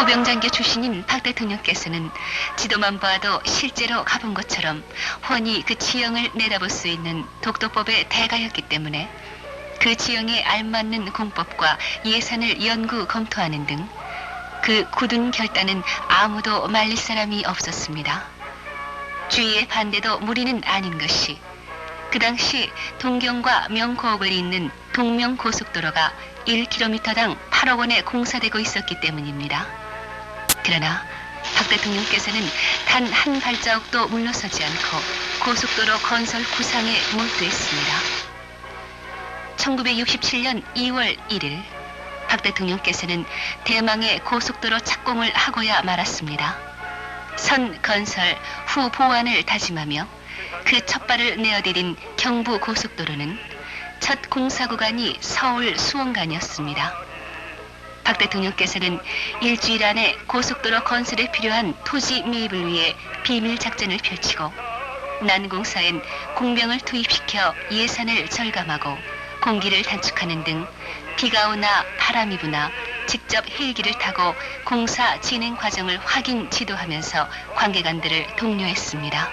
포병장교 출신인 박 대통령께서는 지도만 봐도 실제로 가본 것처럼 훤히 그 지형을 내다볼 수 있는 독도법의 대가였기 때문에 그 지형에 알맞는 공법과 예산을 연구 검토하는 등 그 굳은 결단은 아무도 말릴 사람이 없었습니다. 주위의 반대도 무리는 아닌 것이 그 당시 동경과 명고읍을 잇는 동명고속도로가 1km당 8억 원에 공사되고 있었기 때문입니다. 그러나 박 대통령께서는 단 한 발자국도 물러서지 않고 고속도로 건설 구상에 몰두했습니다. 1967년 2월 1일 박 대통령께서는 대망의 고속도로 착공을 하고야 말았습니다. 선 건설 후 보완을 다짐하며 그 첫 발을 내어디딘 경부 고속도로는 첫 공사 구간이 서울 수원간이었습니다. 박 대통령께서는 일주일 안에 고속도로 건설에 필요한 토지 매입을 위해 비밀 작전을 펼치고 난공사엔 공병을 투입시켜 예산을 절감하고 공기를 단축하는 등 비가 오나 바람이 부나 직접 헬기를 타고 공사 진행 과정을 확인 지도하면서 관계관들을 독려했습니다.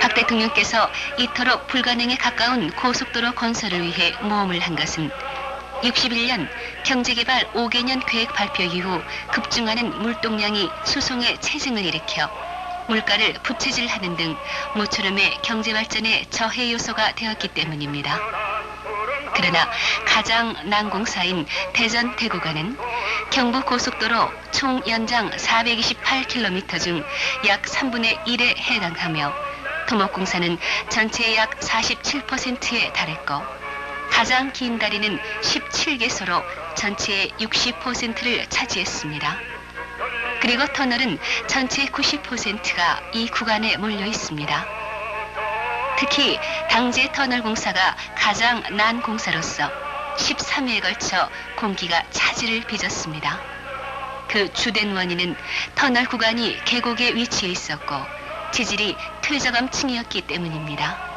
박 대통령께서 이토록 불가능에 가까운 고속도로 건설을 위해 모험을 한 것은 61년 경제개발 5개년 계획 발표 이후 급증하는 물동량이 수송에 체증을 일으켜 물가를 부채질하는 등 모처럼의 경제발전의 저해 요소가 되었기 때문입니다. 그러나 가장 난공사인 대전 대구간은 경부 고속도로 총 연장 428km 중 약 3분의 1에 해당하며 토목공사는 전체의 약 47%에 달했고 가장 긴 다리는 17개소로 전체의 60%를 차지했습니다. 그리고 터널은 전체의 90%가 이 구간에 몰려 있습니다. 특히 당제 터널 공사가 가장 난 공사로서 13회에 걸쳐 공기가 차질을 빚었습니다. 그 주된 원인은 터널 구간이 계곡에 위치해 있었고 지질이 퇴저감층이었기 때문입니다.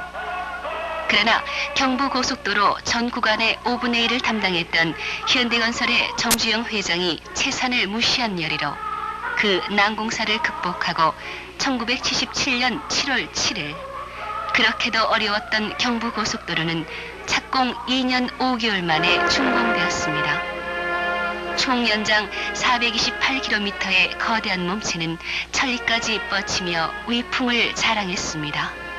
그러나 경부고속도로 전 구간의 5분의 1을 담당했던 현대건설의 정주영 회장이 채산을 무시한 열의로 그 난공사를 극복하고 1977년 7월 7일 그렇게도 어려웠던 경부고속도로는 착공 2년 5개월 만에 준공되었습니다. 총 연장 428km의 거대한 몸체는 천리까지 뻗치며 위풍을 자랑했습니다.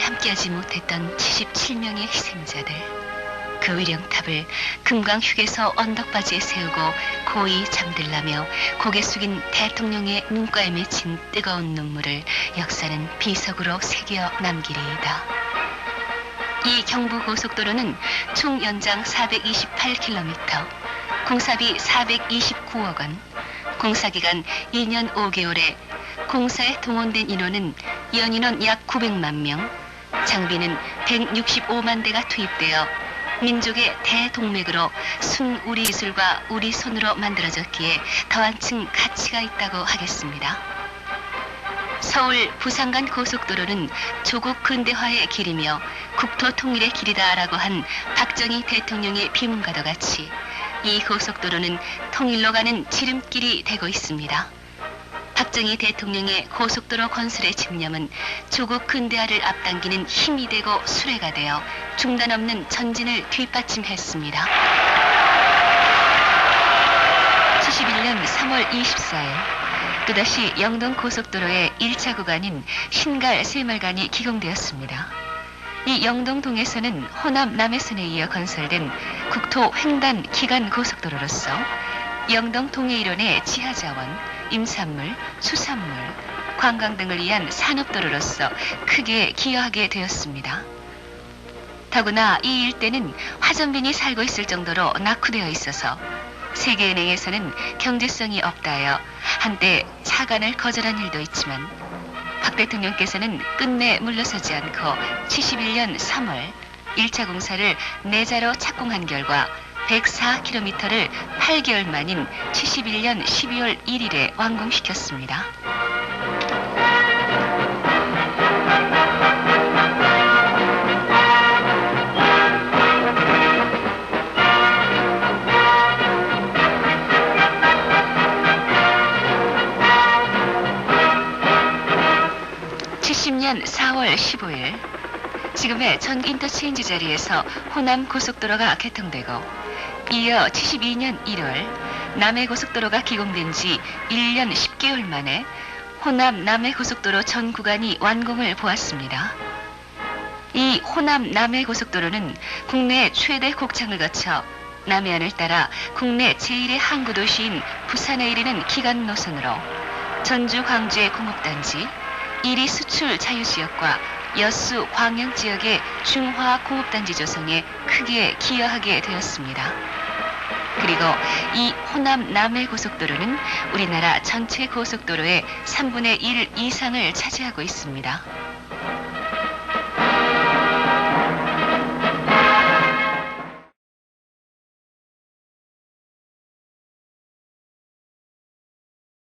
함께하지 못했던 77명의 희생자들. 그 위령탑을 금강 휴게소 언덕바지에 세우고 고이 잠들라며 고개 숙인 대통령의 눈가에 맺힌 뜨거운 눈물을 역사는 비석으로 새겨 남기리이다. 이 경부고속도로는 총 연장 428km, 공사비 429억 원, 공사기간 2년 5개월에 공사에 동원된 인원은 연인원 약 900만 명, 장비는 165만 대가 투입되어 민족의 대동맥으로 순 우리 기술과 우리 손으로 만들어졌기에 더한층 가치가 있다고 하겠습니다. 서울 부산간 고속도로는 조국 근대화의 길이며 국토 통일의 길이다라고 한 박정희 대통령의 비문과도 같이 이 고속도로는 통일로 가는 지름길이 되고 있습니다. 박정희 대통령의 고속도로 건설의 집념은 조국 근대화를 앞당기는 힘이 되고 수레가 되어 중단 없는 전진을 뒷받침했습니다. 71년 3월 24일 또다시 영동 고속도로의 1차 구간인 신갈 새말간이 기공되었습니다. 이 영동 동에서는 호남 남해선에 이어 건설된 국토 횡단 기간 고속도로로서 영동 동해 일원의 지하 자원, 임산물, 수산물, 관광 등을 위한 산업도로로서 크게 기여하게 되었습니다. 더구나 이 일대는 화전빈이 살고 있을 정도로 낙후되어 있어서 세계은행에서는 경제성이 없다하여 한때 차관을 거절한 일도 있지만 박 대통령께서는 끝내 물러서지 않고 71년 3월 1차 공사를 내자로 착공한 결과 104km를 8개월 만인 71년 12월 1일에 완공시켰습니다. (70년 4월 15일) 지금의 전 인터체인지 자리에서 호남 고속도로가 개통되고 이어 72년 1월 남해 고속도로가 기공된 지 1년 10개월 만에 호남 남해 고속도로 전 구간이 완공을 보았습니다. 이 호남 남해 고속도로는 국내 최대 곡창을 거쳐 남해안을 따라 국내 제1의 항구 도시인 부산에 이르는 기간 노선으로 전주 광주의 공업단지, 이리 수출 자유지역과 여수 광양 지역의 중화 공업단지 조성에 크게 기여하게 되었습니다. 그리고 이 호남 남해 고속도로는 우리나라 전체 고속도로의 3분의 1 이상을 차지하고 있습니다.